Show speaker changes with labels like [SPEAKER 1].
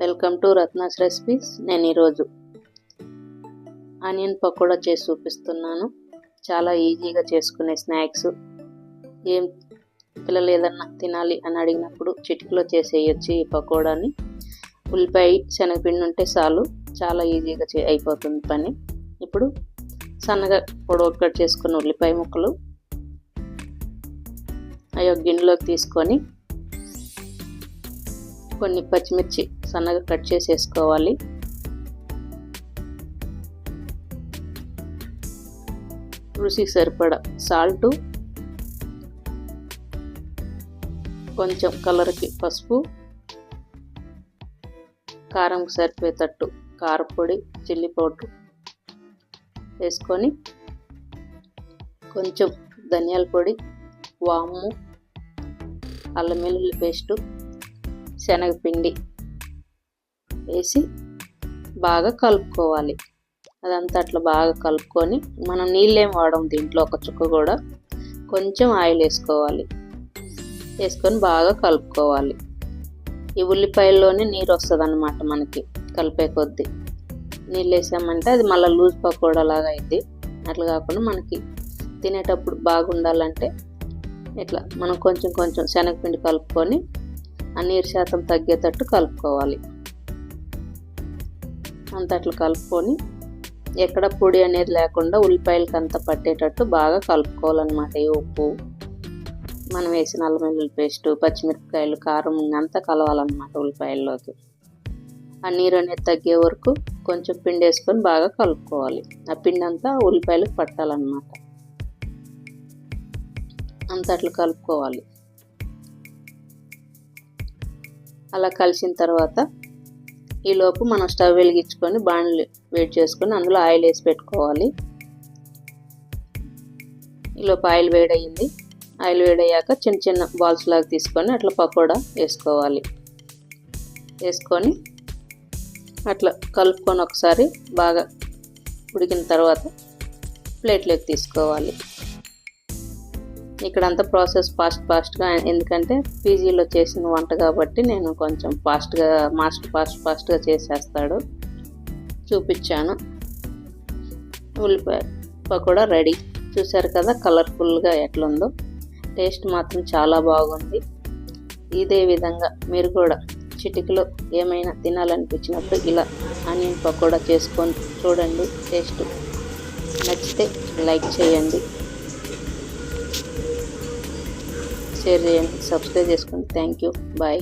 [SPEAKER 1] Welcome to Ratna's recipes. నేను ఈరోజు onion pakoda చేసి చూపిస్తున్నాను. చాలా ఈజీగా చేసుకునే స్నాక్స్. ఏం పిల్లలు ఏదన్నా తినాలి అని అడిగినప్పుడు చిటికలో చేసేయచ్చు ఈ పకోడాని. ఉల్లిపాయ శనగపిండి ఉంటే చాలు. చాలా ఈజీగా చే అయిపోతుంది పని. ఇప్పుడు సన్నగా పొడవు కట్ చేసుకున్న ఉల్లిపాయ ముక్కలు అవి ఒక గిన్నెలోకి తీసుకొని కొన్ని పచ్చిమిర్చి సన్నగా కట్ చేసేసుకోవాలి. రుచికి సరిపడా సాల్టు కొంచెం కలర్కి పసుపు కారంకి సరిపోయేటట్టు కారపొడి చిల్లీ పౌడర్ వేసుకొని కొంచెం ధనియాల పొడి వాము అల్లం వెల్లుల్లి పేస్టు శనగపిండి వేసి బాగా కలుపుకోవాలి. అదంతా అట్లా బాగా కలుపుకొని మనం నీళ్ళేం వాడడం దీంట్లో ఒక చుక్క కూడా. కొంచెం ఆయిల్ వేసుకోవాలి. వేసుకొని బాగా కలుపుకోవాలి. ఈ ఉల్లిపాయల్లోనే నీరు వస్తుంది అనమాట మనకి కలిపే కొద్దీ. నీళ్ళు వేసామంటే అది మళ్ళీ లూజ్ పకోడా లాగా అయింది అట్లా కాకుండా మనకి తినేటప్పుడు బాగుండాలంటే ఇట్లా మనం కొంచెం కొంచెం శనగపిండి కలుపుకొని ఆ నీరు శాతం తగ్గేటట్టు కలుపుకోవాలి. అంత అట్లా కలుపుకొని ఎక్కడ పొడి అనేది లేకుండా ఉల్లిపాయలకి అంత పట్టేటట్టు బాగా కలుపుకోవాలన్నమాట ఈ ఉప్పు. మనం వేసిన అల్లం వెల్లుల్లి పేస్టు పచ్చిమిరపకాయలు కారం అంతా కలవాలన్నమాట ఉల్లిపాయల్లోకి. ఆ నీరు అనేది తగ్గే వరకు కొంచెం పిండి వేసుకొని బాగా కలుపుకోవాలి. ఆ పిండి అంతా ఉల్లిపాయలకు పట్టాలన్నమాట. అంత అట్లా కలుపుకోవాలి. అలా కలిసిన తర్వాత ఈలోపు మనం స్టవ్ వెలిగించుకొని బాండ్లు వేడి చేసుకొని అందులో ఆయిల్ వేసి పెట్టుకోవాలి. ఈలోపు ఆయిల్ వేడయింది ఆయిల్ వేడయ్యాక చిన్న చిన్న బాల్స్ లాగా తీసుకొని అట్లా పకోడా వేసుకోవాలి. వేసుకొని అట్లా కలుపుకొని ఒకసారి బాగా ఉడికిన తర్వాత ప్లేట్లోకి తీసుకోవాలి. ఇక్కడంతా ప్రాసెస్ ఫాస్ట్ ఫాస్ట్గా ఎందుకంటే పీజీలో చేసిన వంట కాబట్టి నేను కొంచెం ఫాస్ట్గా మాస్టర్ ఫాస్ట్ ఫాస్ట్గా చేసేస్తాడు. చూపించాను. ఉల్లిపాయ పకోడా రెడీ. చూసారు కదా కలర్ఫుల్గా ఎట్లుందో. టేస్ట్ మాత్రం చాలా బాగుంది. ఇదే విధంగా మీరు కూడా చిటికలో ఏమైనా తినాలనిపించినప్పుడు ఇలా ఆనియన్ పకోడా చేసుకొని చూడండి టేస్ట్. నచ్చితే లైక్ చేయండి. షేర్ చేయండి సబ్స్క్రైబ్ చేసుకోండి థ్యాంక్ యూ బాయ్